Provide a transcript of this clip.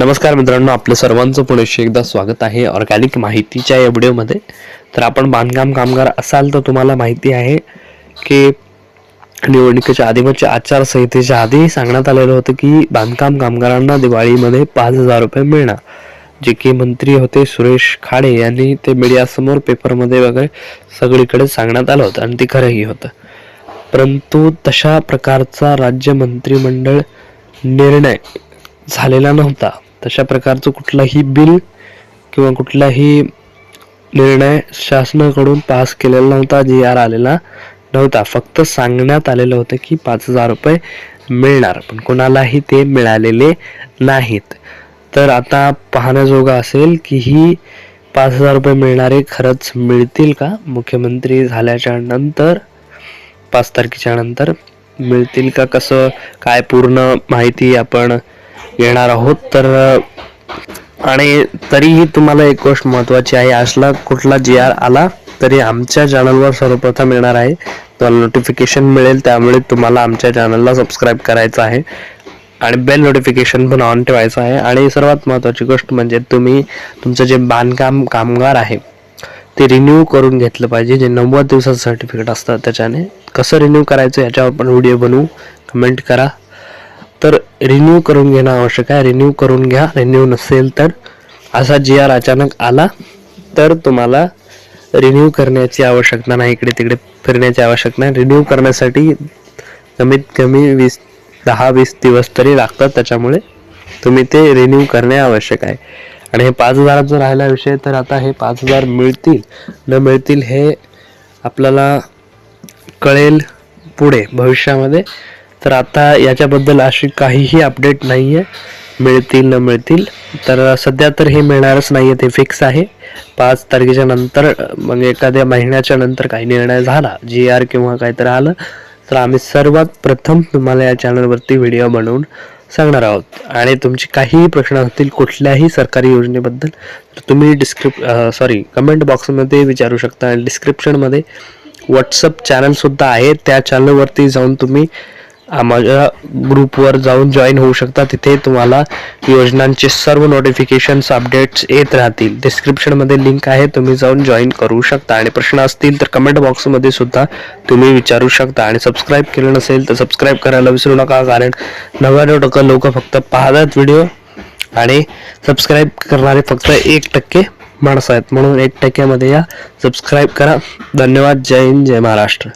नमस्कार मित्रांनो आपलं सर्वांचं पुणेशी एकदा स्वागत आहे ऑर्गॅनिक माहितीच्या या व्हिडिओमध्ये. तर आपण बांधकाम कामगार असाल तर तुम्हाला माहिती आहे की निवडणुकीच्या आधी म्हणजे आचारसंहितेच्या आधी सांगण्यात आलेलं होतं की बांधकाम कामगारांना दिवाळीमध्ये पाच हजार रुपये मिळणार. जे की मंत्री होते सुरेश खाडे यांनी ते मीडियासमोर पेपरमध्ये वगैरे सगळीकडे सांगण्यात आलं होतं आणि ते खरंही होतं. परंतु तशा प्रकारचा राज्य मंत्रिमंडळ निर्णय झालेला नव्हता. तशा प्रकारचं कुठलाही बिल किंवा कुठलाही निर्णय शासनाकडून पास केलेला नव्हता जी आर आलेला नव्हता. फक्त सांगण्यात आलेलं होतं की पाच हजार रुपये मिळणार पण कोणालाही ते मिळालेले नाहीत. तर आता पाहण्याजोगं असेल की ही पाच हजार रुपये मिळणारे खरंच मिळतील का? मुख्यमंत्री झाल्याच्यानंतर पाच तारखेच्या नंतर मिळतील का? कसं काय पूर्ण माहिती आपण येणार आहोत. तर आणि तरीही तुम्हाला एक गोष्ट महत्त्वाची आहे. असला कुठला जी आर आला तरी आमच्या चॅनलवर सर्वप्रथम येणार आहे. तुम्हाला नोटिफिकेशन मिळेल त्यामुळे तुम्हाला आमच्या चॅनलला सबस्क्राईब करायचं आहे. आणि बेल नोटिफिकेशन पण ऑन ठेवायचं आहे. आणि सर्वात महत्त्वाची गोष्ट म्हणजे तुम्ही तुमचं जे बांधकाम कामगार आहे ते रिन्यू करून घेतलं पाहिजे. जे नव्वद दिवसाचं सर्टिफिकेट असतं त्याच्याने. कसं रिन्यू करायचं याच्यावर पण व्हिडिओ बनवू. कमेंट करा. तर रिन्यू करून घेणं आवश्यक आहे. रिन्यू करून घ्या. रिन्यू नसेल तर असा जी आर अचानक आला तर तुम्हाला रिन्यू करण्याची आवश्यकता नाही. इकडे तिकडे फिरण्याची आवश्यकता नाही. रिन्यू करण्यासाठी कमीत कमी वीस दहा वीस दिवस तरी लागतात. त्याच्यामुळे तुम्ही ते रिन्यू करणे आवश्यक आहे. आणि हे पाच हजाराचा राहिला विषय तर आता हे पाच हजार मिळतील. न मिळतील हे आपल्याला कळेल पुढे भविष्यामध्ये. तर आता याच्याबद्दल अशी काहीही अपडेट नाही आहे मिळतील न मिळतील. तर सध्या तर हे मिळणारच नाही आहे ते फिक्स आहे. पाच तारखेच्या नंतर मग एखाद्या महिन्याच्या नंतर काही निर्णय झाला जी आर किंवा काहीतरी आलं तर आम्ही सर्वात प्रथम तुम्हाला या चॅनलवरती व्हिडिओ बनवून सांगणार आहोत. आणि तुमचे काहीही प्रश्न असतील कुठल्याही सरकारी योजनेबद्दल तर तुम्ही डिस्क्रिप सॉरी कमेंट बॉक्समध्ये विचारू शकता. आणि डिस्क्रिप्शनमध्ये व्हॉट्सअप चॅनलसुद्धा आहे. त्या चॅनलवरती जाऊन तुम्ही आम्हाला माझ्या ग्रुपवर जाऊन जॉईन होऊ शकता. तिथे तुम्हाला योजनांचे सर्व नोटिफिकेशन्स अपडेट्स येत राहतील. डिस्क्रिप्शनमध्ये लिंक आहे तुम्ही जाऊन जॉईन करू शकता. आणि प्रश्न असतील तर कमेंट बॉक्समध्ये सुद्धा तुम्ही विचारू शकता. आणि सबस्क्राईब केलं नसेल तर सबस्क्राईब करायला विसरू नका कारण नव्याण्णव टक्के लोक फक्त पाहतात व्हिडिओ आणि सबस्क्राईब करणारे फक्त एक टक्के माणसं आहेत. म्हणून एक टक्क्यामध्ये या सबस्क्राईब करा. धन्यवाद. जय हिंद जय महाराष्ट्र.